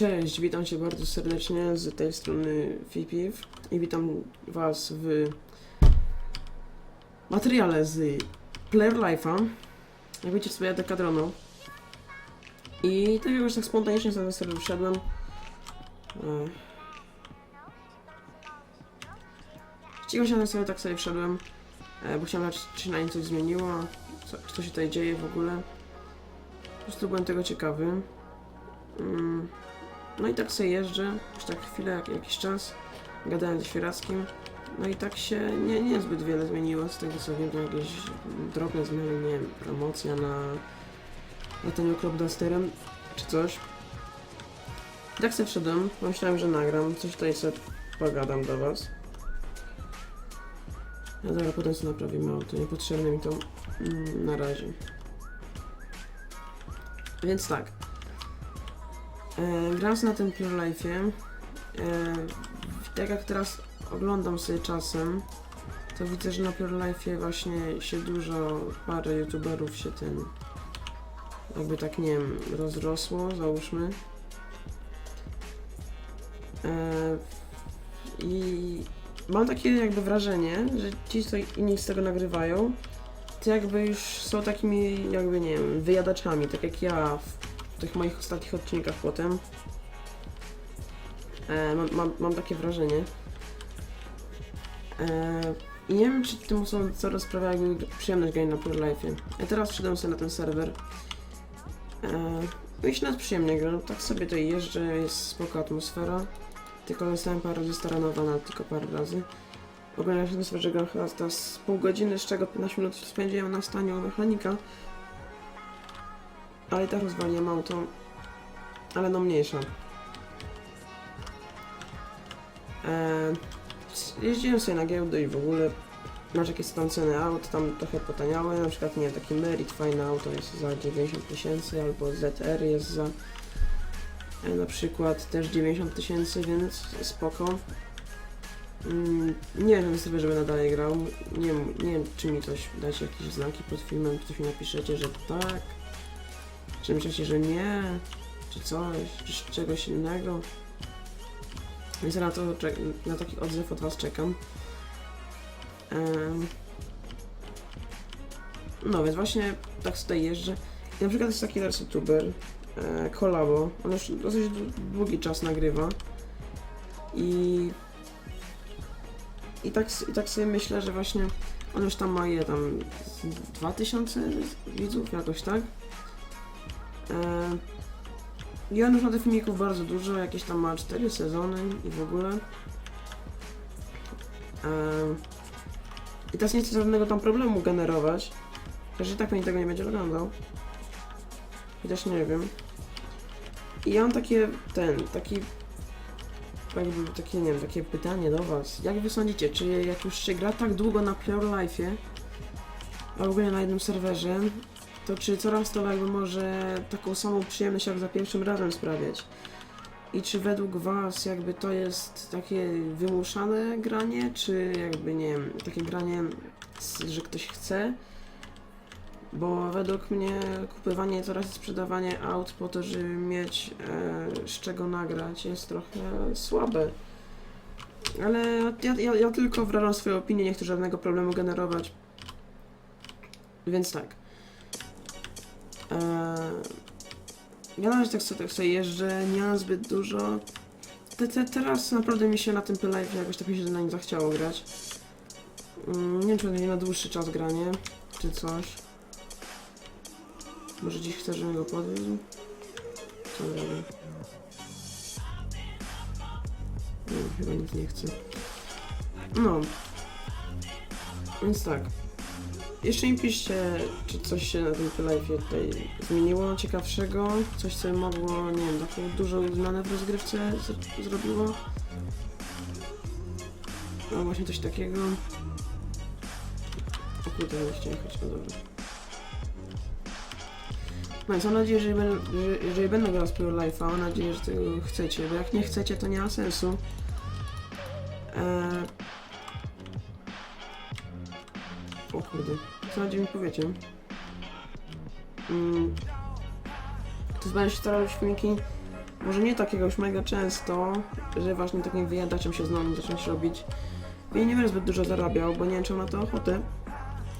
Cześć, witam cię bardzo serdecznie z tej strony Fipiv i witam was w materiale z Player Life'a. Jak wiecie sobie jadę kadroną i tak jakoś tak spontanicznie sobie sobie wszedłem. Ciekawe się sobie tak sobie wszedłem, e, bo chciałem zobaczyć czy na nim coś zmieniło, co, co się tutaj dzieje w ogóle. Po prostu byłem tego ciekawy. Mm. No i tak sobie jeżdżę, już tak chwilę, jak, jakiś czas, gadałem ze Świerackim, no i tak się nie, nie zbyt wiele zmieniło, z tego co wiem, to jakieś drobne zmiany, nie wiem, promocja na lataniu Clubdusterem, czy coś. I tak sobie wszedłem, myślałem, że nagram, coś tutaj sobie pogadam do was. Ja zaraz potem sobie naprawimy auto, niepotrzebne mi to mm, na razie. Więc tak. E, grając na tym Pure Life'ie, e, tak jak teraz oglądam sobie czasem, to widzę, że na Pure Life'ie właśnie się dużo, parę youtuberów się ten, jakby tak nie wiem, rozrosło, załóżmy. E, I mam takie jakby wrażenie, że ci, co inni z tego nagrywają, to jakby już są takimi, jakby nie wiem, wyjadaczami, tak jak ja w tych moich ostatnich odcinkach potem. E, mam, mam, mam takie wrażenie. E, I nie wiem, czy tym osobom co sprawia jakby przyjemność grania na Pure Life'ie. Ja teraz wszedłem sobie na ten serwer. E, no i się nawet przyjemnie gra, no tak sobie tutaj jeżdżę, jest spoko atmosfera. Tylko zostałem parę razy staranowana, tylko parę razy. W ogóle na tym serwerze gram chyba teraz pół godziny, z czego 15 minut spędziłem na staniu mechanika. Ale i tak rozwaliłem auto. Ale no mniejsza. Eee, jeździłem sobie na giełdę i w ogóle masz jakieś tam ceny aut, tam trochę potaniały, na przykład nie taki Merit, fajne auto jest za 90 tysięcy, albo ZR jest za e, na przykład też 90 tysięcy, więc spoko. Mm, nie wiem sobie, żeby nadal grał. Nie, nie wiem, czy mi coś dacie jakieś znaki pod filmem, ktoś mi napiszecie, że tak, czy myślicie, że nie, czy coś, czy czegoś innego. Więc na to na taki odzew od was czekam. No więc właśnie tak tutaj jeżdżę. I na przykład jest taki teraz youtuber, e, Kolabo. On już dosyć dłu- długi czas nagrywa. I i tak, I tak sobie myślę, że właśnie on już tam ma je tam z 2000 widzów, jakoś tak. E, I on już ma tych filmików bardzo dużo, jakieś tam ma 4 sezony i w ogóle. E, I teraz nie chcę żadnego tam problemu generować, chociaż i tak pewnie tego nie będzie oglądał. Chociaż nie wiem. I ja mam takie, ten, taki jakby takie, nie wiem, takie pytanie do was. Jak wy sądzicie, czy jak już się gra tak długo na Pure Life'ie, a w ogóle na jednym serwerze, to czy coraz to jakby może taką samą przyjemność jak za pierwszym razem sprawiać? I czy według was jakby to jest takie wymuszane granie, czy jakby, nie wiem, takie granie, że ktoś chce? Bo według mnie kupywanie coraz sprzedawanie aut po to, żeby mieć e, z czego nagrać jest trochę słabe. Ale ja, ja, ja tylko wyrażam swoją opinię, nie chcę żadnego problemu generować. Więc tak. E, ja na razie tak sobie, tak sobie jeżdżę, nie mam zbyt dużo. Te, te, teraz naprawdę mi się na tym live jakoś tak mi się na nim zachciało grać. Mm, nie wiem, czy będzie na dłuższy czas granie, czy coś. Może dziś chcesz, żebym go podwiózł? Co robię? Nie, chyba nic nie chcę. No. Więc tak. Jeszcze mi piszcie, czy coś się na tym live tutaj zmieniło ciekawszego, coś co mogło, nie wiem, taką dużą zmianę w rozgrywce zrobiło. No właśnie coś takiego. O kurde, nie chciałem jechać, no dobra. No więc mam nadzieję, że jeżeli jeżeli będę grał z Pure Life'a, mam nadzieję, że tego chcecie, bo jak nie chcecie, to nie ma sensu. Eee... O kurde, co nadzieję mi powiecie? Mm. To będę się starał robić filmiki Może nie takiego już mega często, że właśnie takim wyjadaczem się znowu zacząć robić. I nie będę zbyt dużo zarabiał, bo nie wiem, czy na to ochotę.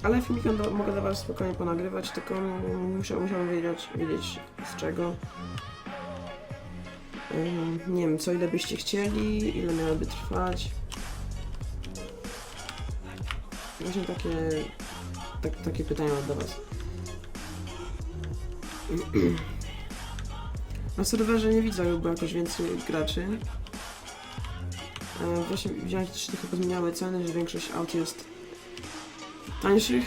Ale filmiki da- mogę dla was spokojnie ponagrywać, tylko mm, musiał, musiałbym wiedzieć, wiedzieć z czego. Ym, nie wiem, co ile byście chcieli, ile miałyby trwać. Właśnie takie, tak, takie pytania mam do was. Na serwerze nie widzę, jakby jakoś więcej graczy. E, Właśnie widziałem, że się trochę pozmieniały ceny, że większość aut jest tańszych.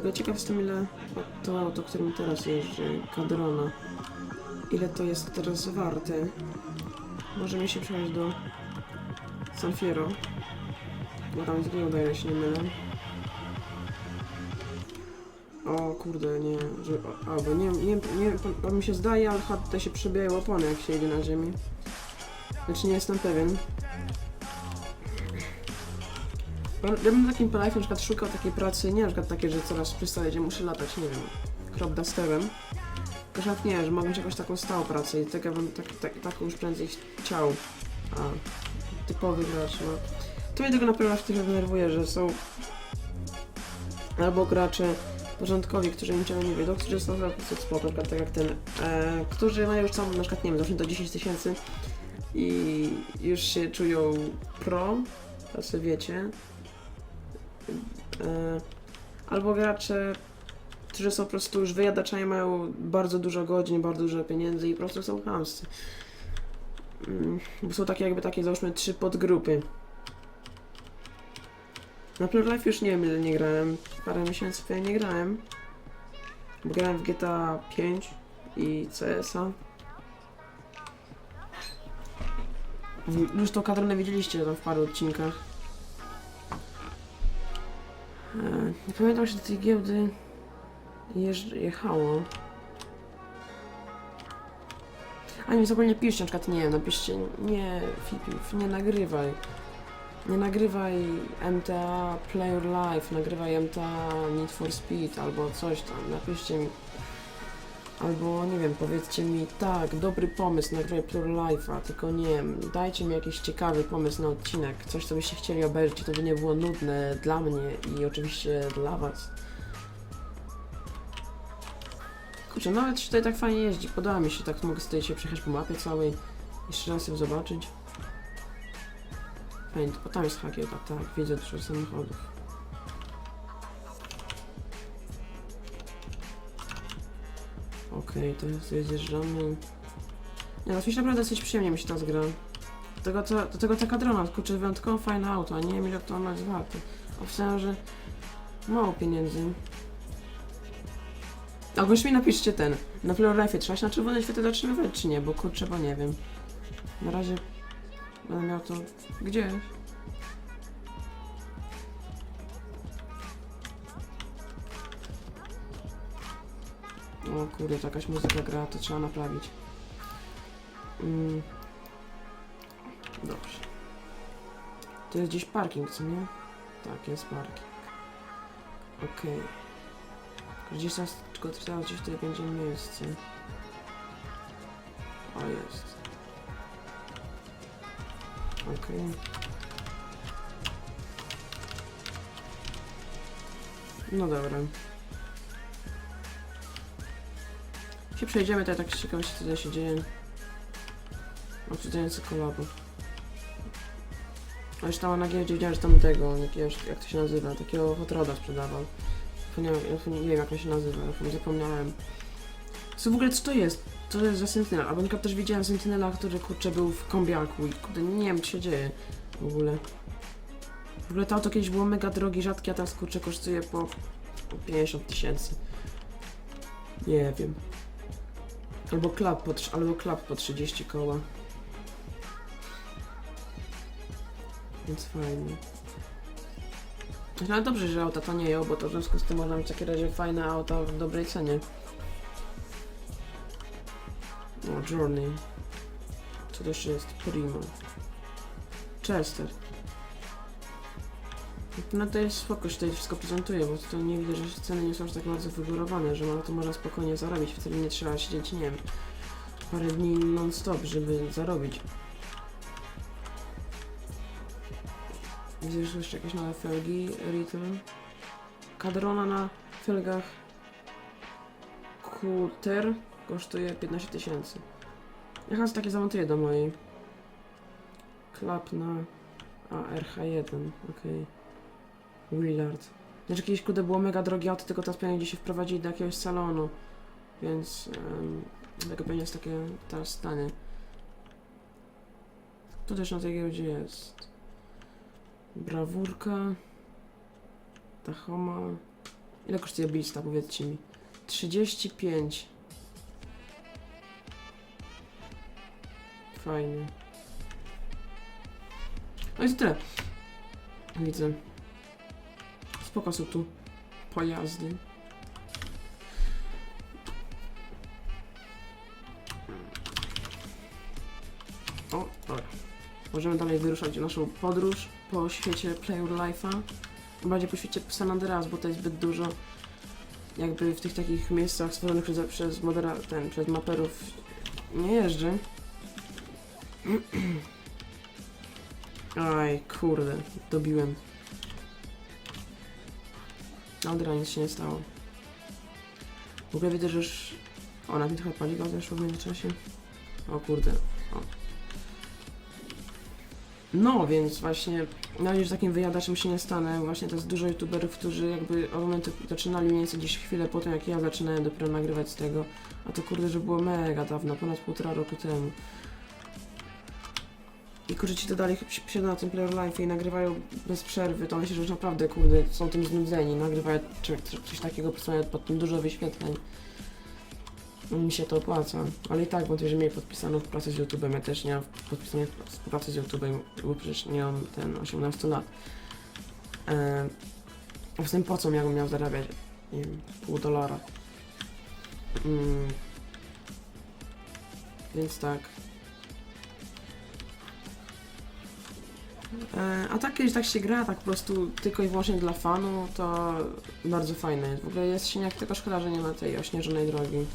Ogóle ciekaw jestem ile to auto, którym teraz jeżdżę, Cadrona, ile to jest teraz warte. Możemy się przejść do San Fierro. Bo tam jest giełda, ile się nie mylę. O kurde, nie, że, albo nie, nie, nie, to mi się zdaje, ale tutaj się przebijają opony, jak się jedzie na ziemi. Znaczy nie jestem pewien. Bo Ja bym na takim life na przykład szukał takiej pracy, nie na przykład takie, że coraz przystaje, gdzie muszę latać, nie wiem, crop dusterem. Tylko nie, że mogę mieć jakąś taką stałą pracę i tak ja bym tak, tak, taką już prędzej chciał. A, typowy gracz, no. To mnie tego na aż trochę denerwuje, że są albo gracze porządkowi, którzy niczego nie wiedzą, którzy są po prostu spoko, na tak jak ten, e, którzy mają już tam na przykład, nie wiem, załóżmy do 10 tysięcy i już się czują pro, tacy wiecie, e, albo gracze, którzy są po prostu już wyjadaczami, mają bardzo dużo godzin, bardzo dużo pieniędzy i po prostu są chamscy. Mm, Bo są takie jakby takie, załóżmy, trzy podgrupy. Na Life już nie wiem ile nie grałem. Parę miesięcy tutaj nie grałem. Bo grałem w GTA 5 i CS-a. Już tą kadronę widzieliście tam w paru odcinkach. E, Nie pamiętam, że do tej giełdy jechało. A nie, ogólnie piszcie, na przykład nie, napiszcie nie, Filip, nie nagrywaj. Nie nagrywaj MTA Player Life, nagrywaj MTA Need for Speed albo coś tam, napiszcie mi. Albo nie wiem, powiedzcie mi, tak, dobry pomysł, nagrywaj Player Life'a, tylko nie wiem, dajcie mi jakiś ciekawy pomysł na odcinek, coś co byście chcieli obejrzeć, to by nie było nudne dla mnie i oczywiście dla was. Kurczę, nawet tutaj tak fajnie jeździ, podoba mi się, tak mogę sobie się przejechać po mapie całej, jeszcze raz ją zobaczyć. Fajnie, bo tam jest hakieta, tak, widzę dużo samochodów. Okej, to jest, zjeżdżamy. Nie, no, naprawdę dosyć przyjemnie mi się teraz gra. Do tego, to, do tego taka drona, kurczę, wyjątkowo fajne auto, a nie wiem ile to ma jest warte. Obstawiam, że mało pieniędzy. A mi napiszcie ten, na Player Life trzeba się na czerwone światło zatrzymywać czy nie, bo kurczę, bo nie wiem. Na razie będę miał to gdzieś. O kurde, to jakaś muzyka gra, to trzeba naprawić. Mm. Dobrze. To jest gdzieś parking, co nie? Tak, jest parking. Okej. Gdzieś teraz, tylko gdzieś tutaj będzie miejsce. O, jest. Okej. No dobra. Się przejdziemy, to ja tak z ciekawości co tutaj się dzieje. Odczytający kolabo. A tam na giełdzie widziałem, że tam tego, jakiegoś, jak to się nazywa, takiego hotroda sprzedawał. Zapomniałem, ja nie wiem jak on się nazywa, zapomniałem. Co w ogóle, co to jest? Co to jest za Sentinel? Albo na też widziałem Sentinela, który kurczę był w kombiaku i kurde nie wiem co się dzieje w ogóle. W ogóle to auto kiedyś było mega drogie, rzadkie, a teraz kurczę kosztuje po, po 50 tysięcy. Nie wiem. Albo klap po, albo klap po 30 koła. Więc fajnie. No dobrze, że auta tanieją, bo to w związku z tym można mieć w takim razie fajne auta w dobrej cenie. Journey. Co to jeszcze jest? Primo. Chester. No to jest spoko, że tutaj wszystko prezentuje, bo to nie widzę, że ceny nie są aż tak bardzo wygórowane, że na to można spokojnie zarobić, wtedy nie trzeba siedzieć, nie wiem, parę dni non-stop, żeby zarobić. Widzę, że jeszcze jakieś nowe felgi, Rhythm. Kadrona na felgach Kuter kosztuje 15 tysięcy. Ja chyba takie zamontuję do mojej. Klap na ARH1, okej. Willard. Znaczy kiedyś kudę było mega drogie auto, tylko teraz pewnie gdzieś się wprowadzili do jakiegoś salonu. Więc um, tego pewnie jest takie teraz stanie. Tu też na tej giełdzie jest. Brawurka. Tahoma. Ile kosztuje Beasta, powiedzcie mi? 35. Fajnie. No i to tyle. Widzę. Spoko są tu pojazdy. O, dobra. Możemy dalej wyruszać w naszą podróż po świecie Play Your Life'a. Bardziej po świecie San Andreas, bo to jest zbyt dużo jakby w tych takich miejscach stworzonych przez, przez modera, ten, przez maperów nie jeżdżę. Aj, kurde, dobiłem. Dobra, nic się nie stało. W ogóle widzę, że już... O, na mi trochę paliwa zeszło w międzyczasie. O kurde, o. No, więc właśnie, na razie, że takim wyjadaczem się nie stanę. Właśnie to jest dużo youtuberów, którzy jakby od momentu zaczynali mniej więcej gdzieś chwilę po tym, jak ja zaczynałem dopiero nagrywać z tego. A to kurde, że było mega dawno, ponad półtora roku temu. I kurczę, ci to dalej siedzą na tym Player Life i nagrywają bez przerwy, to myślę, że już naprawdę, kurde, są tym znudzeni. Nagrywają czy- coś takiego, po pod tym dużo wyświetleń. Mi się to opłaca, ale i tak wątpię, że mieli podpisaną pracę z YouTube'em. Ja też nie mam podpisanej współpracy z YouTube'em, bo przecież nie mam ten 18 lat. Eee, a w tym po co miałbym miał zarabiać? Nie wiem, pół dolara. Mm. Więc tak. A tak kiedyś tak się gra, tak po prostu tylko i wyłącznie dla fanu, to bardzo fajne jest. W ogóle jest śnieg, tylko szkoda, że nie ma tej ośnieżonej drogi.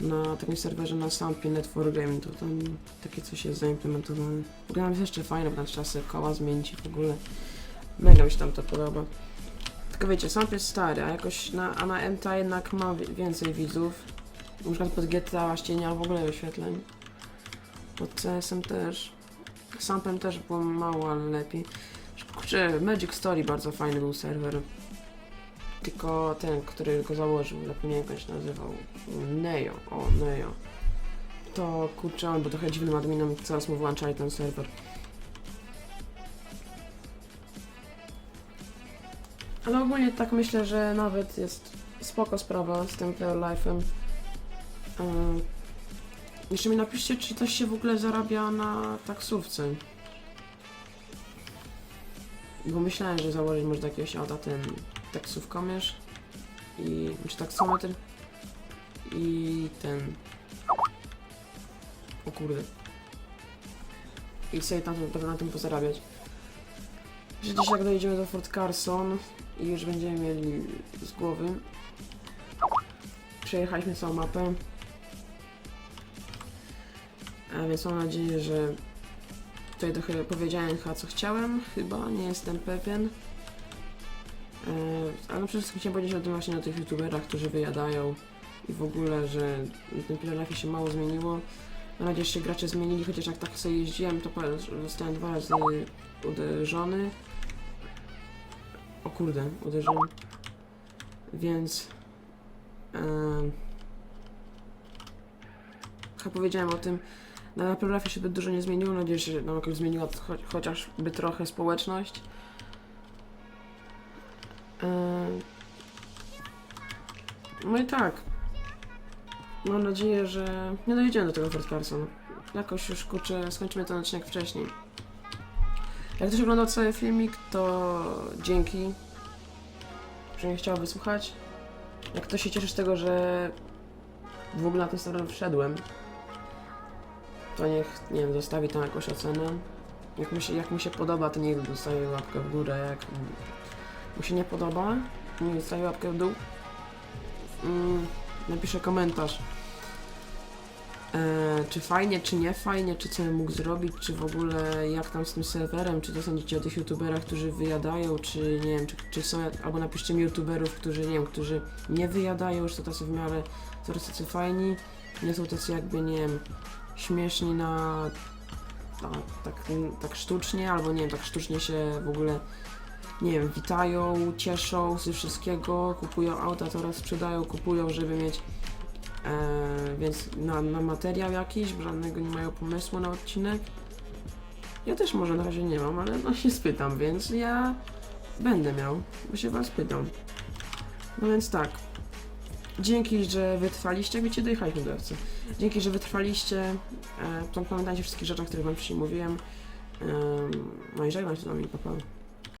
Na takim serwerze na Sampie Network Game to tam takie coś jest zaimplementowane. W ogóle jest jeszcze fajne, bo tam trzeba sobie koła zmienić w ogóle mega mi się tam to podoba. Tylko wiecie, Samp jest stary, a jakoś na, a na MTA jednak ma wi- więcej widzów. Na przykład pod GTA właśnie nie ma w ogóle wyświetleń. Pod CS-em też. Sampem też było mało, ale lepiej. Kurczę, Magic Story bardzo fajny był serwer. Tylko ten, który go założył, zapomniałem jak się nazywał. Neo, o Neo. To kurczę, on był trochę dziwnym adminem, coraz mu włączali ten serwer. Ale ogólnie tak myślę, że nawet jest spoko sprawa z tym Player Life'em. Ym, jeszcze mi napiszcie, czy coś się w ogóle zarabia na taksówce. Bo myślałem, że założyć może do jakiegoś auta ten taksówkomierz i czy taksometr i ten o kurde i sobie na tym, na tym pozarabiać. Że dziś jak dojedziemy do Fort Carson i już będziemy mieli z głowy przejechaliśmy całą mapę a więc mam nadzieję, że tutaj trochę powiedziałem chyba co chciałem, chyba, nie jestem pewien. E, ale przede wszystkim chciałem powiedzieć o tym właśnie o tych youtuberach, którzy wyjadają i w ogóle, że w tym Pillarafie się mało zmieniło. Mam nadzieję, że się gracze zmienili, chociaż jak tak sobie jeździłem, to zostałem dwa razy uderzony. O kurde, uderzyłem. Więc... em, chyba powiedziałem o tym, na Pillarafie się zbyt dużo nie zmieniło, nadzieję, że nam jakoś zmieniła cho chociażby trochę społeczność. Em, No i tak. Mam nadzieję, że nie dojedziemy do tego Fort Carson. Jakoś już kurczę, skończymy ten odcinek wcześniej. Jak ktoś oglądał cały filmik, to dzięki, że mnie chciał wysłuchać. Jak ktoś się cieszy z tego, że w ogóle na ten serwer wszedłem, to niech, nie wiem, zostawi tam jakąś ocenę. Jak mu się, jak mu się podoba, to niech dostaje łapkę w górę, jak mu się nie podoba, niech dostaje łapkę w dół. Mm, napiszę komentarz. E, czy fajnie, czy nie fajnie, czy co bym mógł zrobić, czy w ogóle jak tam z tym serwerem, czy to sądzicie o tych youtuberach, którzy wyjadają, czy nie wiem, czy, czy są, albo napiszcie mi youtuberów, którzy, nie wiem, którzy nie wyjadają, już są tacy w miarę coraz tacy fajni, nie są tacy jakby, nie wiem, śmieszni na, tak, tak sztucznie, albo nie wiem, tak sztucznie się w ogóle, nie wiem, witają, cieszą ze wszystkiego, kupują auta, teraz sprzedają, kupują, żeby mieć E, więc na, na materiał jakiś, żadnego nie mają pomysłu na odcinek. Ja też może na razie nie mam, ale no się spytam, więc ja będę miał, bo się was pytam. No więc tak. Dzięki, że wytrwaliście, jak wiecie, dojechaliśmy do FC. Dzięki, że wytrwaliście. E, pamiętajcie o wszystkich rzeczach, które wam wcześniej mówiłem. E, no i żegnam się z wami, pa, pa.